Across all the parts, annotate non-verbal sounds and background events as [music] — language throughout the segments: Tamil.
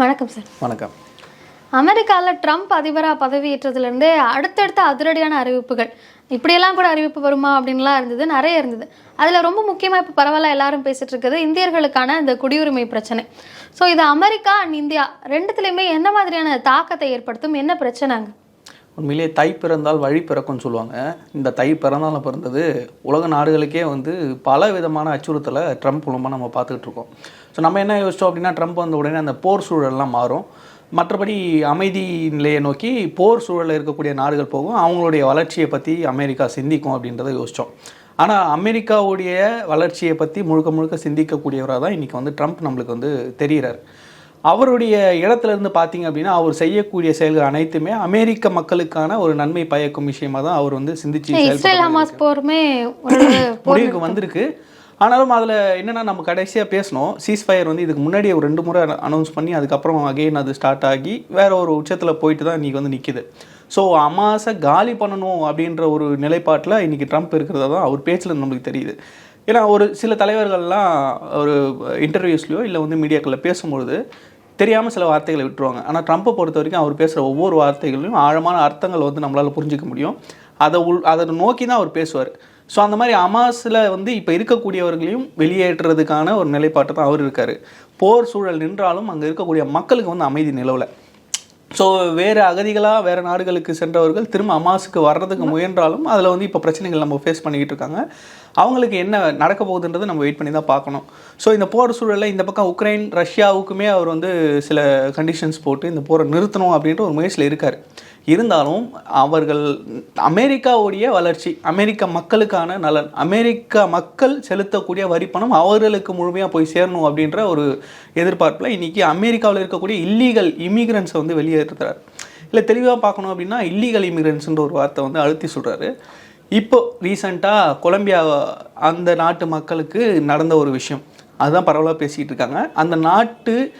வணக்கம் சார் வணக்கம். அமெரிக்காவில் ட்ரம்ப் அதிபராக பதவியேற்றதுலேருந்தே அடுத்தடுத்த அதிரடியான அறிவிப்புகள். இப்படியெல்லாம் கூட அறிவிப்பு வருமா அப்படின்லாம் இருந்தது நிறைய இருந்தது. அதில் ரொம்ப முக்கியமாக இப்போ பரவாயில்ல எல்லாரும் பேசிட்டு இருக்குது இந்தியர்களுக்கான இந்த குடியுரிமை பிரச்சனை. ஸோ இது அமெரிக்கா அண்ட் இந்தியா ரெண்டுத்துலேயுமே என்ன மாதிரியான தாக்கத்தை ஏற்படுத்தும் என்ன பிரச்சனைங்க? உண்மையிலேயே தை பிறந்தால் வழி பிறக்கும்னு சொல்லுவாங்க. இந்த தை பிறந்தாலும் பிறந்தது உலக நாடுகளுக்கே வந்து பல விதமான அச்சுறுத்தலை ட்ரம்ப் மூலமாக நம்ம பார்த்துக்கிட்டு இருக்கோம். ஸோ நம்ம என்ன யோசிச்சோம் அப்படின்னா ட்ரம்ப் வந்த உடனே அந்த போர் சூழல்லாம் மாறும். மற்றபடி அமைதி நிலையை நோக்கி போர் சூழலில் இருக்கக்கூடிய நாடுகள் போகும். அவங்களுடைய வளர்ச்சியை பற்றி அமெரிக்கா சிந்திக்கும் அப்படின்றத யோசித்தோம் ஆனால் அமெரிக்காவுடைய வளர்ச்சியை பற்றி முழுக்க முழுக்க சிந்திக்கக்கூடியவராக தான் இன்றைக்கி வந்து ட்ரம்ப் நம்மளுக்கு வந்து தெரிகிறார் அவருடைய இடத்துல இருந்து பார்த்தீங்க அப்படின்னா அவர் செய்யக்கூடிய செயல்கள் அனைத்துமே அமெரிக்க மக்களுக்கான ஒரு நன்மை பயக்கும் விஷயமா தான் அவர் வந்து சிந்திச்சு இஸ்ரேல். ஹமாஸ் போருமே [coughs] முடிவுக்கு வந்திருக்கு. ஆனாலும் அதில் என்னென்னா நம்ம கடைசியாக பேசணும். சீஸ் ஃபயர் வந்து இதுக்கு முன்னாடி ஒரு ரெண்டு முறை அனௌன்ஸ் பண்ணி அதுக்கப்புறம் அகைன் அது ஸ்டார்ட் ஆகி வேற ஒரு உச்சத்தில் போயிட்டு தான் இன்றைக்கி வந்து நிற்கிது ஸோ அமாசை காலி பண்ணணும் அப்படின்ற ஒரு நிலைப்பாட்டில் இன்றைக்கி ட்ரம்ப் இருக்கிறதா தான் அவர் பேச்சில் நம்மளுக்கு தெரியுது. ஏன்னா ஒரு சில தலைவர்கள்லாம் ஒரு இன்டர்வியூஸ்லையோ இல்லை வந்து மீடியாக்களில் பேசும்பொழுது தெரியாமல் சில வார்த்தைகளை விட்டுருவாங்க. ஆனால் ட்ரம்ப்பை பொறுத்த வரைக்கும் அவர் பேசுகிற ஒவ்வொரு வார்த்தைகளையும் ஆழமான அர்த்தங்கள் வந்து நம்மளால் புரிஞ்சிக்க முடியும். அதை உள் அதை நோக்கி தான் அவர் பேசுவார். ஸோ அந்த மாதிரி அமாஸில் வந்து இப்போ இருக்கக்கூடியவர்களையும் வெளியேற்றுறதுக்கான ஒரு நிலைப்பாட்டை தான் அவர் இருக்கார். போர் சூழல் நின்றாலும் அங்கே இருக்கக்கூடிய மக்களுக்கு வந்து அமைதி நிலவலை. ஸோ வேறு அகதிகளாக வேறு நாடுகளுக்கு சென்றவர்கள் திரும்ப அமாஸுக்கு வர்றதுக்கு முயன்றாலும் அதில் வந்து இப்போ பிரச்சனைகள் நம்ம ஃபேஸ் பண்ணிக்கிட்டு இருக்காங்க. அவங்களுக்கு என்ன நடக்க போகுதுன்றது நம்ம வெயிட் பண்ணி தான் பார்க்கணும். ஸோ இந்த போர் சூழலில் இந்த பக்கம் உக்ரைன் ரஷ்யாவுக்குமே அவர் வந்து சில கண்டிஷன்ஸ் போட்டு இந்த போரை நிறுத்தணும் அப்படின்ற ஒரு முயற்சியில் இருக்கார். இருந்தாலும் அவர்கள் அமெரிக்காவுடைய வளர்ச்சி அமெரிக்க மக்களுக்கான நலன் அமெரிக்க மக்கள் செலுத்தக்கூடிய வரிப்பணம் அவர்களுக்கு முழுமையாக போய் சேரணும் அப்படின்ற ஒரு எதிர்பார்ப்பில் இன்றைக்கி அமெரிக்காவில் இருக்கக்கூடிய இல்லீகல் இமிகிரன்ஸை வந்து வெளியேற்றுறாரு. இல்லை தெளிவாக பார்க்கணும் அப்படின்னா இல்லீகல் இமிகிரன்ஸ்ன்ற ஒரு வார்த்தை வந்து அழுத்தி சொல்கிறாரு இப்போது ரீசண்டாக கொலம்பியா அந்த நாட்டு மக்களுக்கு நடந்த ஒரு விஷயம். அதுதான் பரவலாக பேசிகிட்டு இருக்காங்க. அந்த நாட்டு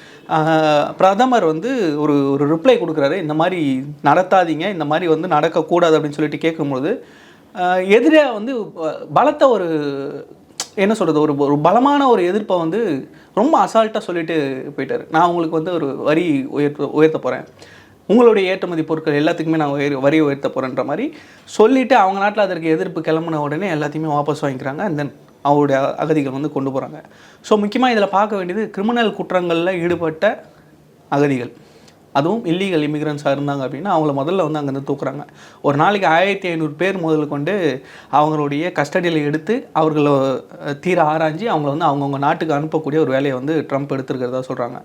பிரதமர் வந்து ஒரு ஒரு ரிப்ளை கொடுக்குறாரு. இந்த மாதிரி நடத்தாதீங்க இந்த மாதிரி வந்து நடக்கக்கூடாது அப்படின்னு சொல்லிட்டு கேட்கும்பொழுது எதிராக வந்து ப- பலத்த ஒரு என்ன சொல்கிறது ஒரு ஒரு பலமான ஒரு எதிர்ப்பை வந்து ரொம்ப அசால்ட்டாக சொல்லிட்டு போயிட்டார். நான் உங்களுக்கு வந்து ஒரு வரி உயர்த்த உயர்த்த போகிறேன் உங்களுடைய ஏற்றுமதி பொருட்கள் எல்லாத்துக்குமே நான் உயர் வரி உயர்த்த போகிறேன்ற மாதிரி சொல்லிவிட்டு அவங்க நாட்டில் அதற்கு எதிர்ப்பு கிளம்புன உடனே எல்லாத்தையுமே வாபஸ் வாங்கிக்கிறாங்க. அண்ட் தென் அவருடைய அகதிகள் வந்து கொண்டு போகிறாங்க ஸோ முக்கியமாக இதில் பார்க்க வேண்டியது கிரிமினல் குற்றங்களில் ஈடுபட்ட அகதிகள். அதுவும் இல்லீகல் இமிகிரன்ஸாக இருந்தாங்க அப்படின்னா அவங்கள முதல்ல வந்து அங்கேருந்து தூக்குறாங்க. ஒரு நாளைக்கு ஆயிரத்தி ஐநூறு பேர் முதல் கொண்டு அவங்களுடைய கஸ்டடியில் எடுத்து அவர்களை தீர ஆராய்ஞ்சு அவங்கள வந்து அவங்கவுங்க நாட்டுக்கு அனுப்பக்கூடிய ஒரு வேலையை வந்து ட்ரம்ப் எடுத்திருக்கிறதா சொல்கிறாங்க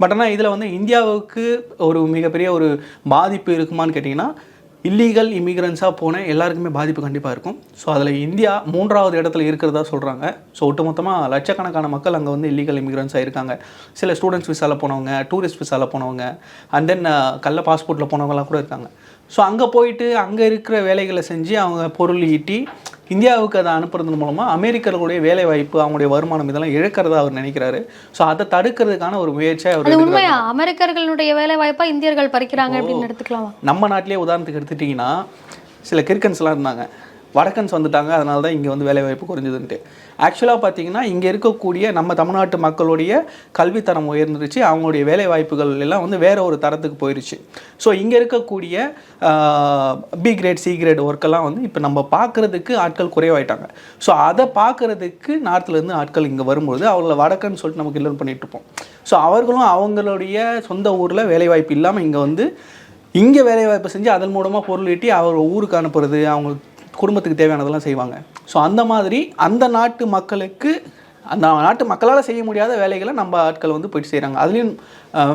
பட் ஆனால் இதில் வந்து இந்தியாவுக்கு ஒரு மிகப்பெரிய ஒரு பாதிப்பு இருக்குமான்னு கேட்டிங்கன்னா இல்லீகல் இமிக்ரன்ஸாக போன எல்லாருக்குமே பாதிப்பு கண்டிப்பாக இருக்கும். ஸோ அதில் இந்தியா மூன்றாவது இடத்துல இருக்கிறதா சொல்கிறாங்க ஸோ ஒட்டுமொத்தமாக லட்சக்கணக்கான மக்கள் அங்கே வந்து இல்லீகல் இமிக்ரன்ஸாக இருக்காங்க. சில ஸ்டூடெண்ட்ஸ் விசாவில் போனவங்க டூரிஸ்ட் விசாவில் போனவங்க அண்ட் தென் கள்ள பாஸ்போர்ட்டில் போனவங்கலாம் கூட இருக்காங்க. ஸோ அங்கே போயிட்டு அங்கே இருக்கிற வேலைகளை செஞ்சு அவங்க பொருள் ஈட்டி இந்தியாவுக்கு அதை அனுப்புறது மூலமாக அமெரிக்கர்களுடைய வேலை வாய்ப்பு அவங்களுடைய வருமானம் இதெல்லாம் இழக்கிறதா அவர் நினைக்கிறாரு. ஸோ அதை தடுக்கிறதுக்கான ஒரு முயற்சியை அவர். உண்மையா? அமெரிக்கர்களுடைய வேலை வாய்ப்பா இந்தியர்கள் பறிக்கிறாங்க அப்படின்னு எடுத்துக்கலாமா? நம்ம நாட்டிலே உதாரணத்துக்கு எடுத்துட்டிங்கன்னா சில கிறுக்கன்ஸ்லாம் இருந்தாங்க. வடக்கன்ஸ் வந்துட்டாங்க அதனால தான் இங்கே வந்து வேலைவாய்ப்பு குறைஞ்சதுன்ட்டு. ஆக்சுவலாக பார்த்தீங்கன்னா இங்கே இருக்கக்கூடிய நம்ம தமிழ்நாட்டு மக்களுடைய கல்வித்தரம் உயர்ந்துருச்சு. அவங்களுடைய வேலை வாய்ப்புகள் எல்லாம் வந்து வேற ஒரு தரத்துக்கு போயிருச்சு. ஸோ இங்கே இருக்கக்கூடிய பி கிரேட் சி கிரேட் ஒர்க்கெல்லாம் வந்து இப்போ நம்ம பார்க்குறதுக்கு ஆட்கள் குறைவாயிட்டாங்க. ஸோ அதை பார்க்குறதுக்கு நார்த்துலேருந்து ஆட்கள் இங்கே வரும்பொழுது அவங்கள வடக்குன்னு சொல்லிட்டு நமக்கு இல்லைன்னு பண்ணிட்டு இருப்போம் ஸோ அவர்களும் அவங்களுடைய சொந்த ஊரில் வேலைவாய்ப்பு இல்லாமல் இங்கே வந்து இங்கே வேலைவாய்ப்பு செஞ்சு அதன் மூலமாக பொருள் ஈட்டி அவர் ஊருக்கு அனுப்புறது அவங்க குடும்பத்துக்கு தேவையானதெல்லாம் செய்வாங்க. ஸோ அந்த மாதிரி அந்த நாட்டு மக்களுக்கு அந்த நாட்டு மக்களால் செய்ய முடியாத வேலைகளை நம்ம ஆட்கள் வந்து போயிட்டு செய்கிறாங்க அதுலேயும்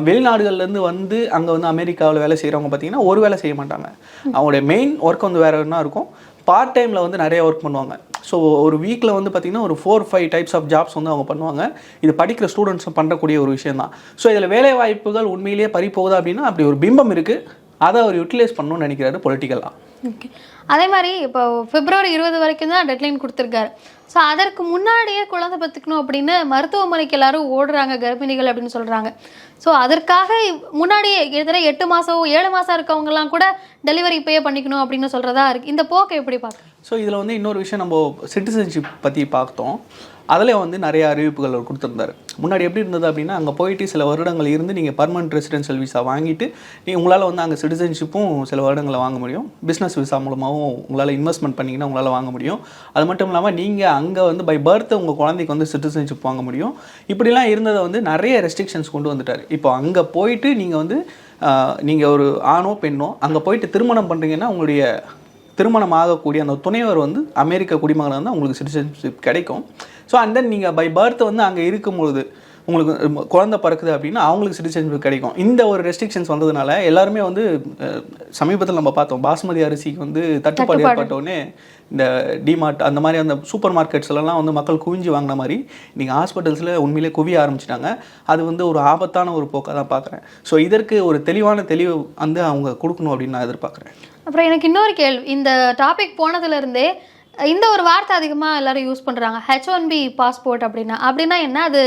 வெளிநாடுகள்லேருந்து வந்து அங்கே வந்து அமெரிக்காவில் வேலை செய்கிறவங்க பார்த்தீங்கன்னா ஒரு வேலை செய்ய மாட்டாங்க. அவங்களுடைய மெயின் ஒர்க் வந்து வேறு என்ன இருக்கும். பார்ட் டைமில் வந்து நிறைய ஒர்க் பண்ணுவாங்க. ஸோ ஒரு வீக்கில் வந்து பார்த்திங்கன்னா ஒரு four five types of jobs வந்து அவங்க பண்ணுவாங்க. இது படிக்கிற ஸ்டூடெண்ட்ஸும் பண்ணக்கூடிய ஒரு விஷயம் தான் ஸோ இதில் வேலை வாய்ப்புகள் உண்மையிலேயே பறி போகுதா அப்படின்னா அப்படி ஒரு பிம்பம் இருக்குது அதை அவர் யூட்டிலைஸ் பண்ணணும்னு நினைக்கிறாரு பொலிட்டிக்கலாக ஓகே அதே மாதிரி இப்போ பிப்ரவரி இருபது வரைக்கும் தான் டெட்லைன் கொடுத்துருக்காரு. ஸோ அதற்கு முன்னாடியே குழந்தை பார்த்துக்கணும் அப்படின்னு மருத்துவமனைக்கு எல்லாரும் ஓடுறாங்க கர்ப்பிணிகள் அப்படின்னு சொல்கிறாங்க ஸோ அதற்காக முன்னாடியே கிட்டத்தட்ட எட்டு மாதம் ஏழு மாதம் இருக்கவங்கலாம் கூட டெலிவரி இப்பயே பண்ணிக்கணும் அப்படின்னு சொல்கிறதா இருக்குது இந்த போக்கை எப்படி பார்க்குறேன் ஸோ இதில் வந்து இன்னொரு விஷயம் நம்ம சிட்டிசன்ஷிப் பற்றி பார்த்தோம். அதில் வந்து நிறைய அறிவிப்புகள் அவர் கொடுத்துருந்தாரு. முன்னாடி எப்படி இருந்தது அப்படின்னா அங்கே போயிட்டு சில வருடங்கள் இருந்து நீங்கள் பர்மனன்ட் ரெசிடென்ஷியல் விசா வாங்கிட்டு நீ உங்களால் வந்து அங்கே சிட்டிசன்ஷிப்பும் சில வருடங்களை வாங்க முடியும். பிஸ்னஸ் விசா மூலமாகவும் உங்களால் இன்வெஸ்ட்மெண்ட் பண்ணிங்கன்னா உங்களால் வாங்க முடியும். அது மட்டும் இல்லாமல் நீங்கள் அங்கே வந்து பை பர்த் உங்கள் குழந்தைக்கு வந்து சிட்டிசன்ஷிப் வாங்க முடியும். இப்படிலாம் இருந்ததை வந்து நிறைய ரெஸ்ட்ரிக்ஷன்ஸ் கொண்டு வந்துட்டார். இப்போ அங்கே போயிட்டு நீங்கள் வந்து நீங்கள் ஒரு ஆணோ பெண்ணோ அங்கே போயிட்டு திருமணம் பண்ணுறீங்கன்னா உங்களுடைய திருமணம் ஆகக்கூடிய அந்த துணைவர் வந்து அமெரிக்க குடிமகனாக இருந்தால் உங்களுக்கு சிட்டிசன்ஷிப் கிடைக்கும். ஸோ அண்ட் தென் நீங்கள் பை பர்த் வந்து அங்கே இருக்கும்பொழுது உங்களுக்கு குழந்தை பிறக்குது அப்படின்னா அவங்களுக்கு சிட்டிசன்ஷிப் கிடைக்கும். இந்த ஒரு ரெஸ்ட்ரிக்ஷன்ஸ் வந்ததுனால எல்லாருமே வந்து சமீபத்தில் நம்ம பார்த்தோம். பாஸ்மதி அரிசிக்கு வந்து தட்டுப்பாடு ஏற்பட்டோடனே இந்த டிமார்ட் அந்த மாதிரி அந்த சூப்பர் மார்க்கெட்ஸ்லலாம் வந்து மக்கள் குவிஞ்சு வாங்கின மாதிரி நீங்கள் ஹாஸ்பிட்டல்ஸில் உண்மையிலே குவிய ஆரம்பிச்சிட்டாங்க. அது வந்து ஒரு ஆபத்தான ஒரு போக்காக தான் பார்க்குறேன். ஸோ இதற்கு ஒரு தெளிவான தெளிவு வந்து அவங்க கொடுக்கணும் அப்படின்னு நான் எதிர்பார்க்குறேன். அப்புறம் எனக்கு இன்னொரு கேள்வி. இந்த டாபிக் போனதுலேருந்தே இந்த ஒரு வார்த்தை அதிகமாக எல்லாரும் யூஸ் பண்ணுறாங்க ஹெச் ஒன் பி பாஸ்போர்ட் அப்படின்னா. அப்படின்னா என்ன? அது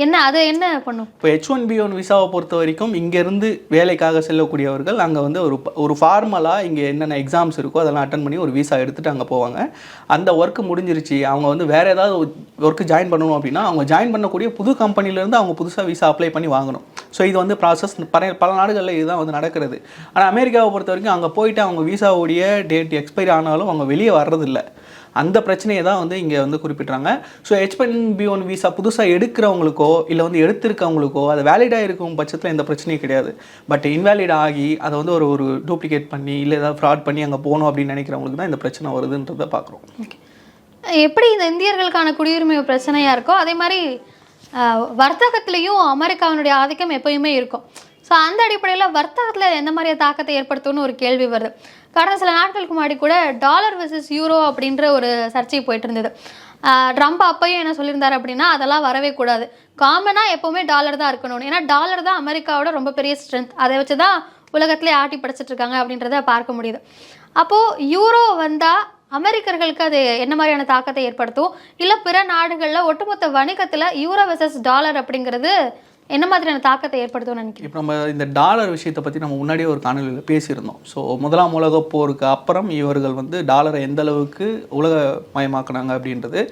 என்ன அது என்ன பண்ணும்? இப்போ ஹெச் ஒன் பி ஒன் விசாவை பொறுத்த வரைக்கும் இங்கேருந்து வேலைக்காக செல்லக்கூடியவர்கள் அங்கே வந்து ஒரு ப- ஒரு ஃபார்மலாக இங்கே என்னென்ன எக்ஸாம்ஸ் இருக்கோ அதெல்லாம் அட்டன் பண்ணி ஒரு விசா எடுத்துகிட்டு அங்கே போவாங்க. அந்த ஒர்க் முடிஞ்சிருச்சு. அவங்க வந்து வேறு ஏதாவது ஒர்க்கு ஜாயின் பண்ணணும் அப்படின்னா அவங்க ஜாயின் பண்ணக்கூடிய புது கம்பெனிலேருந்து அவங்க புதுசாக விசா அப்ளை பண்ணி வாங்கணும். ஸோ இது வந்து ப்ராசஸ் பல பல நாடுகளில் இதுதான் வந்து நடக்கிறது. ஆனால் அமெரிக்காவை பொறுத்த வரைக்கும் அங்கே போயிட்டு அவங்க விசாவுடைய டேட் எக்ஸ்பைரி ஆனாலும் அவங்க வெளியே வர்றதில்லை. அந்த பிரச்சனையை தான் வந்து இங்கே வந்து குறிப்பிட்றாங்க. So H B one visa புதுசாக எடுக்கிறவங்களுக்கோ இல்லை வந்து எடுத்திருக்கவங்களுக்கோ அது வேலிடாக இருக்கும் பட்சத்தில் எந்த பிரச்சனையும் கிடையாது. பட் இன்வேலிட் ஆகி அதை வந்து ஒரு ஒரு டூப்ளிகேட் பண்ணி இல்லை ஏதாவது ஃப்ராட் பண்ணி அங்கே போகணும் அப்படின்னு நினைக்கிறவங்களுக்கு தான் இந்த பிரச்சனை வருதுன்றதை பார்க்குறோம். எப்படி இந்த இந்தியர்களுக்கான குடியுரிமை பிரச்சனையாக இருக்கோ அதே மாதிரி வர்த்தகத்துலேயும் வர்த்தகத்திலையும் அமெரிக்காவினுடைய ஆதிக்கம் எப்பயுமே இருக்கும். ஸோ அந்த அடிப்படையில் வர்த்தகத்தில் எந்த மாதிரி தாக்கத்தை ஏற்படுத்தும்னு ஒரு கேள்வி வருது. கடந்த சில நாட்களுக்கு முன்னாடி கூட டாலர் வெர்சஸ் யூரோ அப்படின்ற ஒரு சர்ச்சை போயிட்டு இருந்தது. ட்ரம்ப் அப்பையும் என்ன சொல்லியிருந்தார் அப்படின்னா அதெல்லாம் வரவே கூடாது. காமனாக எப்போவுமே டாலர் தான் இருக்கணும் ஏன்னா டாலர் தான் அமெரிக்காவோட ரொம்ப பெரிய ஸ்ட்ரென்த் அதை வச்சு தான் உலகத்திலே ஆட்டி படைச்சிட்டு இருக்காங்க அப்படின்றத பார்க்க முடியுது. அப்போது யூரோ வந்தால் அமெரிக்கர்களுக்கு அது என்ன மாதிரியான தாக்கத்தை ஏற்படுத்தும்? இல்லை பிற நாடுகளில் ஒட்டுமொத்த வணிகத்தில் யூரோ வெர்சஸ் டாலர் அப்படிங்கிறது என்ன மாதிரியான தாக்கத்தை ஏற்படுத்தும்னு நினைக்கிறேன் இப்போ நம்ம இந்த டாலர் விஷயத்தை பற்றி நம்ம முன்னாடியே ஒரு காணொலியில் பேசியிருந்தோம். ஸோ முதலாம் உலகப் போருக்கு அப்புறம் இவர்கள் வந்து டாலரை எந்த அளவுக்கு உலகமயமாக்குனாங்க அப்படின்றது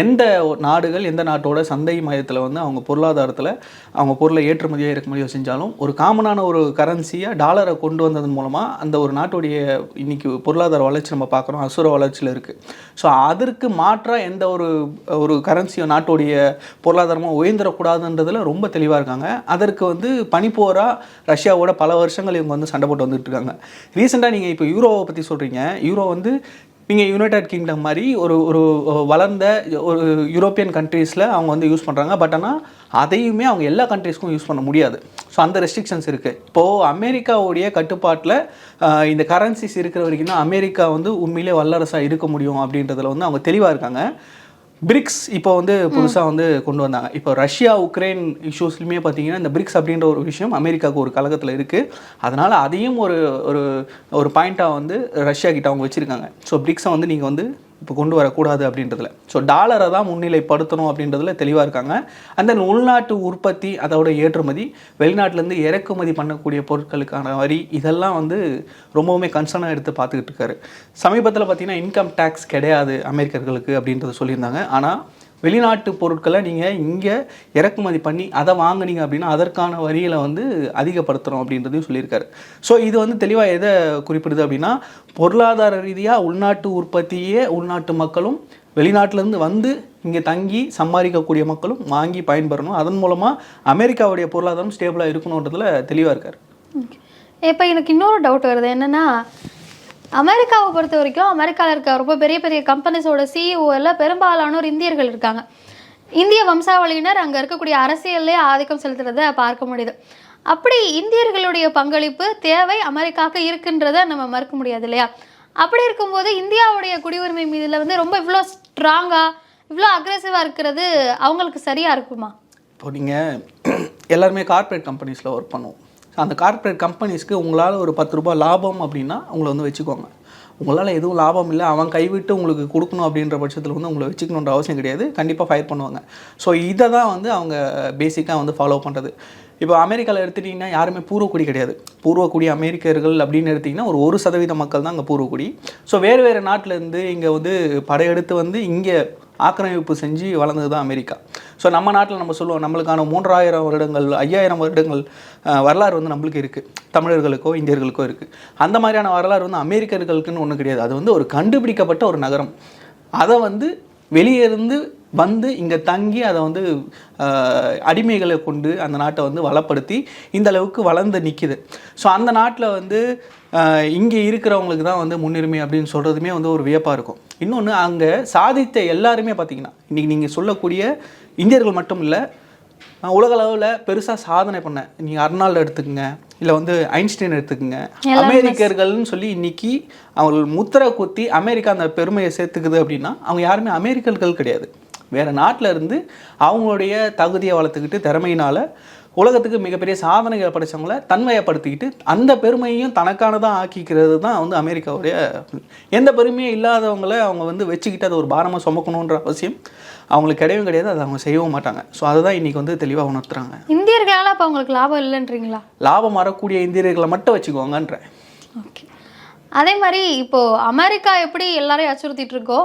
எந்த நாடுகள் எந்த நாட்டோட சந்தை மையத்தில் வந்து அவங்க பொருளாதாரத்தில் அவங்க பொருளை ஏற்றுமதியாக இறக்குமதியோ செஞ்சாலும் ஒரு காமனான ஒரு கரன்சியாக டாலரை கொண்டு வந்ததன் மூலமாக அந்த ஒரு நாட்டுடைய இன்னைக்கு பொருளாதார வளர்ச்சி நம்ம பார்க்குறோம். அசுர வளர்ச்சியில் இருக்குது ஸோ அதற்கு மாற்றாக எந்த ஒரு ஒரு கரன்சியோ நாட்டுடைய பொருளாதாரமாக உயர்ந்துடக்கூடாதுன்றதில் ரொம்ப தெளிவாக இருக்காங்க. அதற்கு வந்து பனிப்போராக ரஷ்யாவோட பல வருஷங்கள் இவங்க வந்து சண்டை போட்டு வந்துட்டு இருக்காங்க. ரீசெண்டாக நீங்கள் இப்போ யூரோவை பற்றி சொல்கிறீங்க யூரோ வந்து நீங்கள் யுனைடெட் கிங்டம் மாதிரி ஒரு ஒரு வளர்ந்த ஒரு யூரோப்பியன் கண்ட்ரீஸில் அவங்க வந்து யூஸ் பண்ணுறாங்க பட் ஆனால் அதையுமே அவங்க எல்லா கண்ட்ரீஸ்க்கும் யூஸ் பண்ண முடியாது. ஸோ அந்த ரெஸ்ட்ரிக்ஷன்ஸ் இருக்குது இப்போது அமெரிக்காவுடைய கட்டுப்பாட்டில் இந்த கரன்சிஸ் இருக்கிற வரைக்கும் தான் அமெரிக்கா வந்து உண்மையிலே வல்லரசாக இருக்க முடியும் அப்படின்றதுல வந்து அவங்க தெளிவாக இருக்காங்க. பிரிக்ஸ் இப்போ வந்து புதுசாக வந்து கொண்டு வந்தாங்க. இப்போ ரஷ்யா உக்ரைன் இஷ்யூஸ்லையுமே பார்த்தீங்கன்னா இந்த பிரிக்ஸ் அப்படின்ற ஒரு விஷயம் அமெரிக்காவுக்கு ஒரு கழகத்தில் இருக்குது அதனால் அதையும் ஒரு ஒரு ஒரு பாயிண்ட்டாக வந்து ரஷ்யா கிட்ட அவங்க வச்சுருக்காங்க. ஸோ பிரிக்ஸை வந்து நீங்கள் வந்து இப்போ கொண்டு வரக்கூடாது அப்படின்றதுல. ஸோ டாலரை தான் முன்னிலைப்படுத்தணும் அப்படின்றதுல தெளிவாக இருக்காங்க. அந்த உள்நாட்டு உற்பத்தி அதோட ஏற்றுமதி வெளிநாட்டிலேருந்து இறக்குமதி பண்ணக்கூடிய பொருட்களுக்கான வரி இதெல்லாம் வந்து ரொம்பவுமே கன்சர்னாக எடுத்து பார்த்துக்கிட்டு இருக்காரு. சமீபத்தில் பார்த்தீங்கன்னா இன்கம் டேக்ஸ் கிடையாது அமெரிக்கர்களுக்கு அப்படின்றத சொல்லியிருந்தாங்க. ஆனால் வெளிநாட்டு பொருட்களை நீங்கள் இங்கே இறக்குமதி பண்ணி அதை வாங்குனீங்க அப்படின்னா அதற்கான வரிகளை வந்து அதிகப்படுத்துகிறோம் அப்படின்றதையும் சொல்லியிருக்காரு. ஸோ இது வந்து தெளிவாக எதை குறிப்பிடுது அப்படின்னா பொருளாதார ரீதியாக உள்நாட்டு உற்பத்தியே உள்நாட்டு மக்களும் வெளிநாட்டிலேருந்து வந்து இங்கே தங்கி சம்பாதிக்கக்கூடிய மக்களும் வாங்கி பயன்பெறணும். அதன் மூலமாக அமெரிக்காவுடைய பொருளாதாரம் ஸ்டேபிளாக இருக்கணுன்றதுல தெளிவாக இருக்கார். இப்போ எனக்கு இன்னொரு டவுட் வருது. என்னென்னா அமெரிக்காவை பொறுத்த வரைக்கும் அமெரிக்காவில் இருக்க ரொம்ப பெரிய பெரிய கம்பெனிஸோட சிஇஓ எல்லாம் பெரும்பாலானோர் இந்தியர்கள் இருக்காங்க. இந்திய வம்சாவளியினர் அங்கே இருக்கக்கூடிய அரசியல்லே ஆதிக்கம் செலுத்துறத பார்க்க முடியுது. அப்படி இந்தியர்களுடைய பங்களிப்பு தேவை அமெரிக்காவுக்கு இருக்குன்றத நம்ம மறுக்க முடியாது இல்லையா? அப்படி இருக்கும்போது இந்தியாவுடைய குடியுரிமை மீதில் வந்து ரொம்ப இவ்வளோ ஸ்ட்ராங்காக இவ்வளோ அக்ரெசிவாக இருக்கிறது அவங்களுக்கு சரியாக இருக்குமா? இப்போ நீங்கள் எல்லாருமே கார்ப்பரேட் கம்பெனிஸில் ஒர்க் பண்ணுவோம். அந்த கார்ப்பரேட் கம்பெனிஸ்க்கு உங்களால் ஒரு பத்து ரூபாய் லாபம் அப்படின்னா உங்களை வந்து வச்சுக்கோங்க. உங்களால் எதுவும் லாபம் இல்லை அவன் கைவிட்டு உங்களுக்கு கொடுக்கணும் அப்படின்ற பட்சத்தில் வந்து உங்களை வச்சுக்கணுன்ற அவசியம் கிடையாது. கண்டிப்பாக ஃபயர் பண்ணுவாங்க. ஸோ இதை தான் வந்து அவங்க பேசிக்காக வந்து ஃபாலோ பண்ணுறது இப்போ அமெரிக்காவில் எடுத்துட்டிங்கன்னா யாருமே பூர்வக்குடி கிடையாது. பூர்வக்குடி அமெரிக்கர்கள் அப்படின்னு எடுத்திங்கன்னா ஒரு ஒரு சதவீத மக்கள் தான் அங்கே பூர்வக்குடி. ஸோ வேறு வேறு நாட்டிலேருந்து இங்கே வந்து படையெடுத்து வந்து இங்கே ஆக்கிரமிப்பு செஞ்சு வளர்ந்தது தான் அமெரிக்கா. ஸோ நம்ம நாட்டில் நம்ம சொல்லுவோம் நம்மளுக்கான மூன்றாயிரம் வருடங்கள் ஐயாயிரம் வருடங்கள் வரலாறு வந்து நம்மளுக்கு இருக்குது தமிழர்களுக்கோ இந்தியர்களுக்கோ இருக்குது அந்த மாதிரியான வரலாறு வந்து அமெரிக்கர்களுக்குன்னு ஒன்றும் கிடையாது. அது வந்து ஒரு கண்டுபிடிக்கப்பட்ட ஒரு நகரம். அதை வந்து வெளியே இருந்து வந்து இங்கே தங்கி அதை வந்து அடிமைகளை கொண்டு அந்த நாட்டை வந்து வளப்படுத்தி இந்த அளவுக்கு வளர்ந்து நிற்கிது ஸோ அந்த நாட்டில் வந்து இங்கே இருக்கிறவங்களுக்கு தான் வந்து முன்னுரிமை அப்படின்னு சொல்கிறதுமே வந்து ஒரு வியப்பாக இருக்கும். இன்னொன்று அங்கே சாதித்த எல்லாருமே பார்த்தீங்கன்னா இன்றைக்கி நீங்கள் சொல்லக்கூடிய இந்தியர்கள் மட்டும் இல்லை உலக அளவில் பெருசாக சாதனை பண்ண நீங்கள் அர்னால்டு எடுத்துக்கங்க இல்லை வந்து ஐன்ஸ்டைன் எடுத்துக்கங்க அமெரிக்கர்கள்னு சொல்லி இன்னைக்கு அவர்கள் முத்திரை குத்தி அமெரிக்கா அந்த பெருமையை சேர்த்துக்குது அப்படின்னா அவங்க யாருமே அமெரிக்கர்கள் கிடையாது. வேற நாட்டில் இருந்து அவங்களுடைய தகுதியை வளர்த்துக்கிட்டு திறமையினால உலகத்துக்கு மிகப்பெரிய சாதனைகளை படைச்சவங்கள தன்மையப்படுத்திக்கிட்டு அந்த பெருமையையும் தனக்கானதாக ஆக்கிக்கிறது தான் வந்து அமெரிக்காவுடைய எந்த பெருமையும் இல்லாதவங்கள அவங்க வந்து வச்சுக்கிட்டு அதை ஒரு பாரமாக சுமக்கணுன்ற அவசியம் அவங்களுக்கு கிடையவும் கிடையாது. அதை அவங்க செய்யவும் மாட்டாங்க. ஸோ அதை தான் இன்றைக்கி வந்து தெளிவாக உணர்த்துறாங்க. இந்தியர்களால் அப்போ அவங்களுக்கு லாபம் இல்லைன்றீங்களா? லாபம் வரக்கூடிய இந்தியர்களை மட்டும் வச்சுக்கோங்கன்றேன். ஓகே அதே மாதிரி இப்போ அமெரிக்கா எப்படி எல்லாரையும் அச்சுறுத்திட்டு இருக்கோ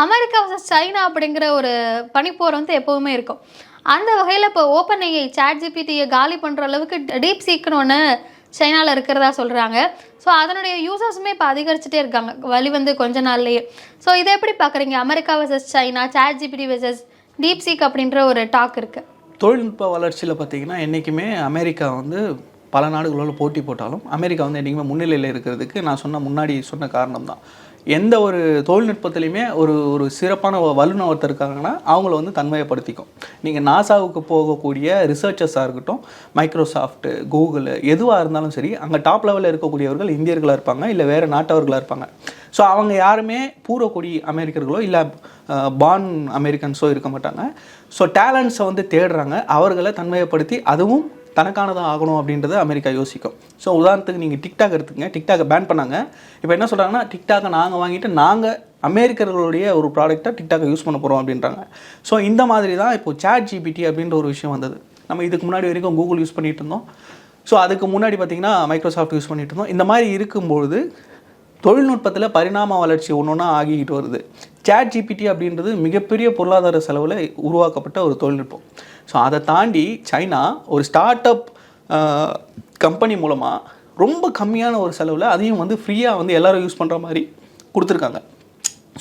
அமெரிக்கா வர்சஸ் சைனா அப்படிங்கிற ஒரு பனிப்போர் வந்து எப்போவுமே இருக்கும். அந்த வகையில் இப்போ ஓப்பன் ஐஐ சாட் ஜிபிடியை காலி பண்ணுற அளவுக்கு டீப் சீக்குன்னு ஒன்று சைனாவில் இருக்கிறதா சொல்கிறாங்க ஸோ அதனுடைய யூசர்ஸுமே இப்போ அதிகரிச்சுட்டே இருக்காங்க. வழி வந்து கொஞ்ச நாள்லேயே. ஸோ இதை எப்படி பார்க்குறீங்க America versus China chat GPT versus DeepSeek அப்படின்ற ஒரு டாக் இருக்குது தொழில்நுட்ப வளர்ச்சியில் பார்த்தீங்கன்னா என்றைக்குமே அமெரிக்கா வந்து பல நாடுகளோட போட்டி போட்டாலும் அமெரிக்கா வந்து என்றைக்குமே முன்னிலையில் இருக்கிறதுக்கு நான் சொன்ன முன்னாடி சொன்ன காரணம் தான் எந்த ஒரு தொழில்நுட்பத்துலையுமே ஒரு ஒரு சிறப்பான வல்லுநர் ஒருத்தர் இருக்காங்கன்னா அவங்கள வந்து தன்மையப்படுத்திக்கும். நீங்கள் நாசாவுக்கு போகக்கூடிய ரிசர்ச்சர்ஸாக இருக்கட்டும் மைக்ரோசாஃப்ட்டு கூகுள் எதுவாக இருந்தாலும் சரி அங்கே டாப் லெவலில் இருக்கக்கூடியவர்கள் இந்தியர்களாக இருப்பாங்க இல்லை வேறு நாட்டவர்களாக இருப்பாங்க. ஸோ அவங்க யாருமே பூர்வக்குடி அமெரிக்கர்களோ இல்லை பான் அமெரிக்கன்ஸோ இருக்க மாட்டாங்க. ஸோ டேலண்ட்ஸை வந்து தேடுறாங்க அவர்களை தன்மையப்படுத்தி அதுவும் தனக்கானதாக ஆகணும் அப்படின்றத அமெரிக்கா யோசிக்கும். ஸோ உதாரணத்துக்கு நீங்கள் டிக்டாக் எடுத்துக்கங்க. டிக்டாக்கை பேன் பண்ணாங்க. இப்போ என்ன சொல்கிறாங்கன்னா டிக்டாக்கை நாங்கள் வாங்கிட்டு நாங்கள் அமெரிக்கர்களுடைய ஒரு ப்ராடக்டாக டிக்டாக்கை யூஸ் பண்ண போகிறோம் அப்படின்றாங்க. ஸோ இந்த மாதிரி தான் இப்போது சேட் ஜிபிடி அப்படின்ற ஒரு விஷயம் வந்தது. நம்ம இதுக்கு முன்னாடி வரைக்கும் கூகுள் யூஸ் பண்ணிட்டு இருந்தோம். ஸோ அதுக்கு முன்னாடி பார்த்தீங்கன்னா மைக்ரோசாஃப்ட் யூஸ் பண்ணிகிட்டு இருந்தோம். இந்த மாதிரி இருக்கும்பொழுது தொழில்நுட்பத்தில் பரிணாம வளர்ச்சி ஒன்று ஒன்றா ஆகிக்கிட்டு வருது. சேட் ஜிபிடி அப்படின்றது மிகப்பெரிய பொருளாதார செலவில் உருவாக்கப்பட்ட ஒரு தொழில்நுட்பம். ஸோ அதை தாண்டி சைனா ஒரு ஸ்டார்ட் அப் கம்பெனி மூலமாக ரொம்ப கம்மியான ஒரு செலவில் அதையும் வந்து ஃப்ரீயாக வந்து எல்லாரும் யூஸ் பண்ணுற மாதிரி கொடுத்துருக்காங்க.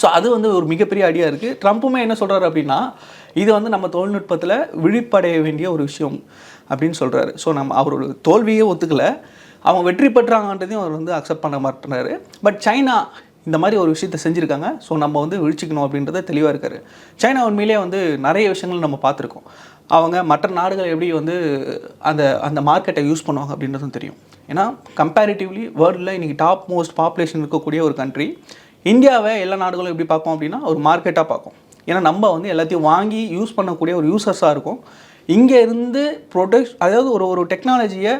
ஸோ அது வந்து ஒரு மிகப்பெரிய ஐடியா இருக்குது ட்ரம்ப்புமே என்ன சொல்கிறாரு அப்படின்னா இது வந்து நம்ம தொழில்நுட்பத்தில் விழிப்படைய வேண்டிய ஒரு விஷயம் அப்படின்னு சொல்கிறாரு ஸோ நம்ம அவரோட தோல்வியே ஒத்துக்கலை. அவங்க வெற்றி பெற்றாங்கன்றதையும் அவர் வந்து அக்செப்ட் பண்ண மாட்டேறாரு பட் சைனா இந்த மாதிரி ஒரு விஷயத்த செஞ்சுருக்காங்க. ஸோ நம்ம வந்து விழிச்சிக்கணும் அப்படின்றத தெளிவாக இருக்காரு. சைனா உண்மையிலேயே வந்து நிறைய விஷயங்கள் நம்ம பார்த்துருக்கோம். அவங்க மற்ற நாடுகள் எப்படி வந்து அந்த அந்த மார்க்கெட்டை யூஸ் பண்ணுவாங்க அப்படின்றதும் தெரியும். ஏன்னா கம்பேரிட்டிவ்லி வேர்ல்டில் இன்றைக்கி டாப் மோஸ்ட் பாப்புலேஷன் இருக்கக்கூடிய ஒரு கண்ட்ரி இந்தியாவை எல்லா நாடுகளும் எப்படி பார்ப்போம் அப்படின்னா ஒரு மார்க்கெட்டாக பார்க்கும். ஏன்னா நம்ம வந்து எல்லாத்தையும் வாங்கி யூஸ் பண்ணக்கூடிய ஒரு யூசர்ஸாக இருக்கும். இங்கே இருந்து ப்ரொடக்ட் அதாவது ஒரு ஒரு டெக்னாலஜியை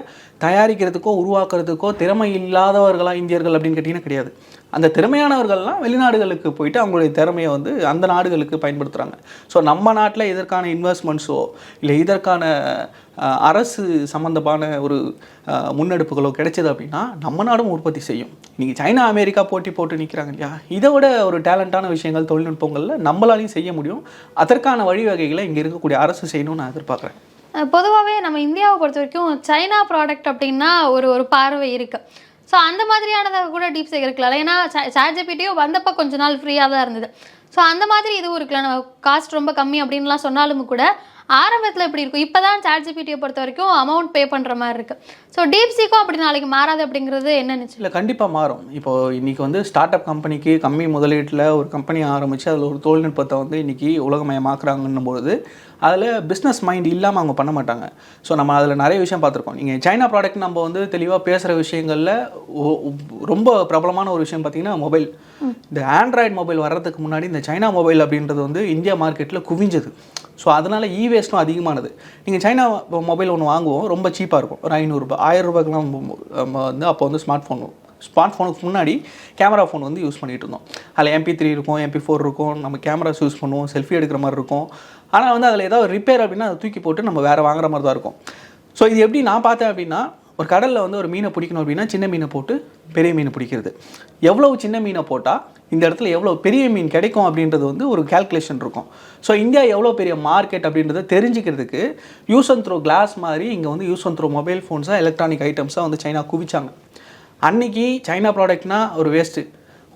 தயாரிக்கிறதுக்கோ உருவாக்குறதுக்கோ திறமை இல்லாதவர்களாக இந்தியர்கள் அப்படின்னு கேட்டிங்கன்னா கிடையாது. அந்த திறமையானவர்கள்லாம் வெளிநாடுகளுக்கு போயிட்டு அவங்களுடைய திறமையை வந்து அந்த நாடுகளுக்கு பயன்படுத்துகிறாங்க ஸோ நம்ம நாட்டில் இதற்கான இன்வெஸ்ட்மெண்ட்ஸோ இல்லை இதற்கான அரசு சம்மந்தமான ஒரு முன்னெடுப்புகளோ கிடைச்சது அப்படின்னா நம்ம நாடும் உற்பத்தி செய்யும். நீங்கள் சைனா அமெரிக்கா போட்டி போட்டு நிற்கிறாங்க இல்லையா? இதை விட ஒரு டேலண்ட்டான விஷயங்கள் தொழில்நுட்பங்களில் நம்மளாலையும் செய்ய முடியும். அதற்கான வழிவகைகளை இங்கே இருக்கக்கூடிய அரசு செய்யணும்னு நான் எதிர்பார்க்குறேன். பொதுவாகவே நம்ம இந்தியாவை பொறுத்த வரைக்கும் சைனா ப்ராடக்ட் அப்படின்னா ஒரு ஒரு பார்வை இருக்குது ஸோ அந்த மாதிரியானதை கூட டீப் சேக் இருக்கலாம். ஏன்னா சாட் ஜிபிடியோ வந்தப்போ கொஞ்ச நாள் ஃப்ரீயாக தான் இருந்தது. ஸோ அந்த மாதிரி இதுவும் இருக்கலாம். நம்ம காஸ்ட் ரொம்ப கம்மி அப்படின்லாம் சொன்னாலும் கூட ஆரம்பத்தில் எப்படி இருக்கும்? இப்போ தான் சாட் ஜிபிடியை பொறுத்த வரைக்கும் அமௌண்ட் பே பண்ணுற மாதிரி இருக்குது ஸோ டீப் அப்படி நாளைக்கு மாறாது அப்படிங்கிறது என்ன நிச்சயம் இல்லை கண்டிப்பாக மாறும். இப்போ இன்றைக்கி வந்து ஸ்டார்ட் அப் கம்பெனிக்கு கம்மி முதலீட்டில் ஒரு கம்பெனி ஆரம்பித்து அதில் ஒரு தொழில்நுட்பத்தை வந்து இன்றைக்கி உலகமயமாக்குறாங்கன்னும் பொழுது அதில் பிஸ்னஸ் மைண்ட் இல்லாமல் அவங்க பண்ண மாட்டாங்க. ஸோ நம்ம அதில் நிறைய விஷயம் பார்த்துருக்கோம். நீங்கள் சைனா ப்ராடக்ட் நம்ம வந்து தெளிவாக பேசுகிற விஷயங்களில் ரொம்ப பிரபலமான ஒரு விஷயம் பார்த்தீங்கன்னா மொபைல் இந்த ஆண்ட்ராய்டு மொபைல் வர்றதுக்கு முன்னாடி இந்த சைனா மொபைல் அப்படின்றது வந்து இந்தியா மார்க்கெட்டில் குவிஞ்சது. ஸோ அதனால் இ வேஸ்ட்டும் அதிகமானது. நீங்கள் சைனா மொபைல் ஒன்று வாங்குவோம் ரொம்ப சீப்பாக இருக்கும். ஒரு ஐநூறுரூபா ஆயிரம் ரூபாய்க்குலாம் நம்ம வந்து அப்போ வந்து ஸ்மார்ட் ஃபோன் ஸ்மார்ட் ஃபோனுக்கு முன்னாடி கேமரா ஃபோன் வந்து யூஸ் பண்ணிகிட்டு இருந்தோம். அதில் எம்பி த்ரீ இருக்கும் எம்பி ஃபோர் இருக்கும் நம்ம கேமராஸ் யூஸ் பண்ணுவோம் செல்ஃபி எடுக்கிற மாதிரி இருக்கும். ஆனால் வந்து அதில் ஏதாவது ரிப்பேர் அப்படின்னா அதை தூக்கி போட்டு நம்ம வேறு வாங்குற மாதிரி தான் இருக்கும். ஸோ இது எப்படி நான் பார்த்தேன் அப்படின்னா ஒரு கடலில் வந்து ஒரு மீனை பிடிக்கணும் அப்படின்னா சின்ன மீனை போட்டு பெரிய மீனை பிடிக்கிறது. எவ்வளவு சின்ன மீனை போட்டால் இந்த இடத்துல எவ்வளோ பெரிய மீன் கிடைக்கும் அப்படின்றது வந்து ஒரு கால்குலேஷன் இருக்கும். ஸோ இந்தியா எவ்வளோ பெரிய மார்க்கெட் அப்படின்றத தெரிஞ்சுக்கிறதுக்கு யூஸ் அண்ட் த்ரோ கிளாஸ் மாதிரி இங்கே வந்து யூஸ் அண்ட் த்ரோ மொபைல் ஃபோன்ஸாக எலக்ட்ரானிக் ஐட்டம்ஸாக வந்து சைனா குவிச்சாங்க. அன்னைக்கு சைனா ப்ராடக்ட்னா ஒரு வேஸ்ட்டு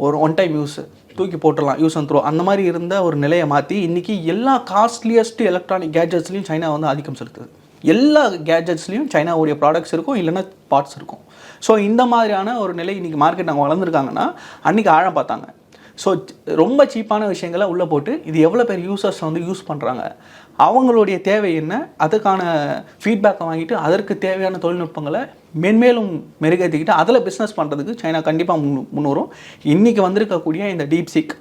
ஒரு ஒன் டைம் யூஸு தூக்கி போட்டுடலாம் யூஸ் அண்ட் த்ரோ அந்த மாதிரி இருந்த ஒரு நிலையை மாற்றி இன்றைக்கி எல்லா காஸ்ட்லியஸ்ட் எலக்ட்ரானிக் கேட்ஜெட்ஸ்லையும் சைனா வந்து ஆதிக்கம் செலுத்துது. எல்லா கேஜெட்ஸ்லேயும் சைனாவுடைய ப்ராடக்ட்ஸ் இருக்கும் இல்லைன்னா பார்ட்ஸ் இருக்கும். ஸோ இந்த மாதிரியான ஒரு நிலை இன்றைக்கி மார்க்கெட் நாங்கள் வளர்ந்துருக்காங்கன்னா அன்றைக்கி ஆழம் பார்த்தாங்க. ஸோ ரொம்ப சீப்பான விஷயங்களை உள்ளே போட்டு இது எவ்வளோ பேர் யூசர்ஸ் வந்து யூஸ் பண்ணுறாங்க அவங்களுடைய தேவை என்ன? அதுக்கான ஃபீட்பேக்கை வாங்கிட்டு அதற்கு தேவையான தொழில்நுட்பங்களை மென்மேலும் மெருகேற்றிக்கிட்டு அதில் பிஸ்னஸ் பண்ணுறதுக்கு சைனா கண்டிப்பாக முன் முன்னோரும் இன்றைக்கி வந்திருக்கக்கூடிய இந்த டீப் சிக்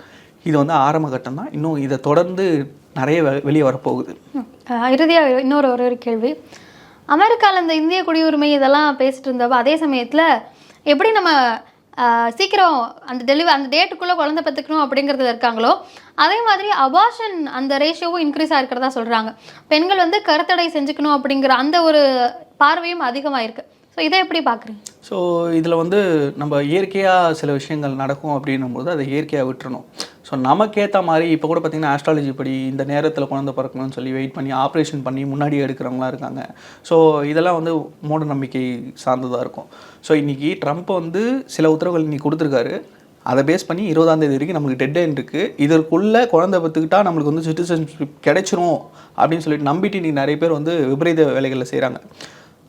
இது வந்து ஆரம்ப கட்டம் தான். இன்னும் இதை தொடர்ந்து நிறைய வெளியே வரப்போகுது. இறுதியாக இன்னொரு ஒரு ஒரு கேள்வி. அமெரிக்காவில் இந்த இந்திய குடியுரிமை இதெல்லாம் பேசிட்டு இருந்தப்போ அதே சமயத்தில் எப்படி நம்ம சீக்கிரம் அந்த டெலிவரி அந்த டேட்டுக்குள்ளே குழந்தை பெற்றுக்கணும் அப்படிங்கிறதுல இருக்காங்களோ அதே மாதிரி அபாஷன் அந்த ரேஷியோவும் இன்க்ரீஸ் ஆகிருக்கிறதா சொல்கிறாங்க பெண்கள் வந்து கருத்தடை செஞ்சுக்கணும் அப்படிங்கிற அந்த ஒரு பார்வையும் அதிகமாயிருக்கு. ஸோ இதை எப்படி பார்க்குறீங்க? ஸோ இதில் வந்து நம்ம இயற்கையாக சில விஷயங்கள் நடக்கும் அப்படின்னும் போது அதை இயற்கையாக விட்டுறணும். ஸோ நமக்கேற்ற மாதிரி இப்போ கூட பார்த்தீங்கன்னா ஆஸ்ட்ராலஜி படி இந்த நேரத்தில் குழந்த பிறக்கணும்னு சொல்லி வெயிட் பண்ணி ஆப்ரேஷன் பண்ணி முன்னாடி எடுக்கிறவங்களாம் இருக்காங்க. ஸோ இதெல்லாம் வந்து மூட நம்பிக்கை சார்ந்ததாக இருக்கும். ஸோ இன்றைக்கி ட்ரம்ப் வந்து சில உத்தரவுகள் இன்னைக்கு கொடுத்துருக்காரு. அதை பேஸ் பண்ணி இருபதாம் தேதி வரைக்கும் நம்மளுக்கு டெட் எண்ட் இருக்குது இதற்குள்ளே குழந்தை பத்துக்கிட்டா நம்மளுக்கு வந்து சிட்டிசன்ஷிப் கிடைச்சிரும் அப்படின்னு சொல்லிட்டு நம்பிட்டு இன்னைக்கு நிறைய பேர் வந்து விபரீத வேலைகளில் செய்கிறாங்க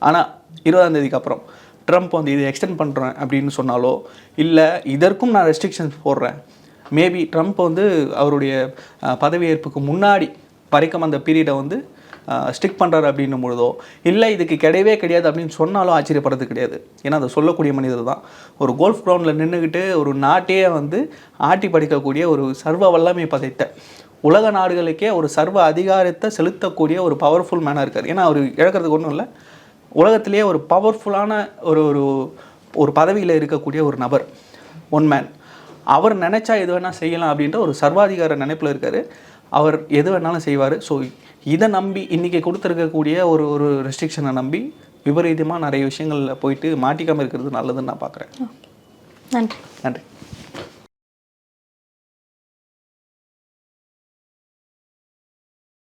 ஆனால் இருபதாம் தேதிக்கு அப்புறம். ட்ரம்ப் வந்து இதை எக்ஸ்டெண்ட் பண்ணுறேன் அப்படின்னு சொன்னாலோ இல்லை இதற்கும் நான் ரெஸ்ட்ரிக்ஷன்ஸ் போடுறேன். மேபி ட்ரம்ப் வந்து அவருடைய பதவியேற்புக்கு முன்னாடி வரைக்கும் அந்த பீரியடை வந்து ஸ்டிக் பண்ணுறாரு அப்படின்னும் பொழுதோ இல்லை இதுக்கு கிடையவே கிடையாது அப்படின்னு சொன்னாலும் ஆச்சரியப்படுறது கிடையாது. ஏன்னா அதை சொல்லக்கூடிய மனிதர் தான். ஒரு கோல்ஃப் கிரவுண்டில் நின்றுக்கிட்டு ஒரு நாட்டையே வந்து ஆட்டி படிக்கக்கூடிய ஒரு சர்வ வல்லமை பதைத்த உலக நாடுகளுக்கே ஒரு சர்வ அதிகாரத்தை செலுத்தக்கூடிய ஒரு பவர்ஃபுல் மேனாக இருக்கார். ஏன்னா அவர் இழக்கிறதுக்கு ஒன்றும் இல்லை. உலகத்திலேயே ஒரு பவர்ஃபுல்லான ஒரு ஒரு ஒரு பதவியில் இருக்கக்கூடிய ஒரு நபர் ஒன் மேன் அவர் நினச்சா எது வேணால் செய்யலாம் அப்படின்ற ஒரு சர்வாதிகார நினைப்பில் இருக்கார். அவர் எது வேணாலும் செய்வார். ஸோ இதை நம்பி இன்றைக்கி கொடுத்துருக்கக்கூடிய ஒரு ஒரு ரெஸ்ட்ரிக்ஷனை நம்பி விபரீதமாக நிறைய விஷயங்களில் போயிட்டு மாட்டிக்காமல் இருக்கிறது நல்லதுன்னு நான் பார்க்குறேன் நன்றி. நன்றி.